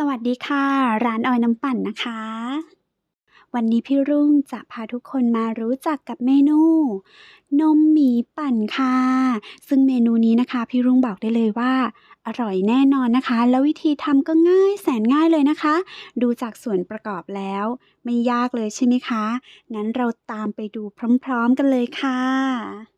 สวัสดีค่ะ ร้านออยน้ำปั่นนะคะ วันนี้พี่รุ่งจะพาทุกคนมารู้จักกับเมนู นมหมีปั่นค่ะ ซึ่งเมนูนี้นะคะ พี่รุ่งบอกได้เลยว่า อร่อยแน่นอนนะคะ แล้ววิธีทำก็ง่ายแสนง่ายเลยนะคะ ดูจากส่วนประกอบแล้ว ไม่ยากเลยใช่ไหมคะ งั้นเราตามไปดูพร้อม ๆ กันเลยค่ะ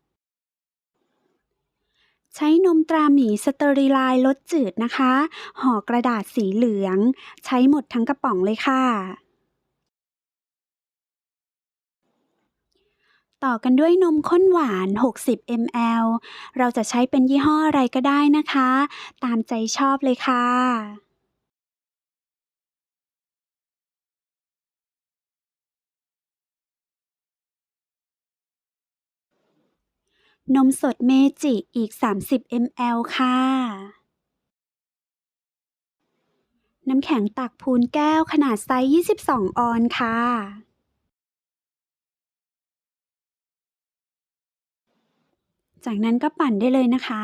ใช้นมตราหมีสเตอริไลน์รสจืดนะคะ ห่อกระดาษสีเหลือง ใช้หมดทั้งกระป๋องเลยค่ะ ต่อกันด้วยนมข้นหวาน 60 ml เราจะใช้เป็นยี่ห้ออะไรก็ได้นะคะ ตามใจชอบเลยค่ะ นมสดเมจิอีก 30 ml ค่ะ น้ำแข็งตักพูนแก้วขนาดไซส์ 22 ออนซ์ค่ะ จากนั้นก็ปั่นได้เลยนะคะ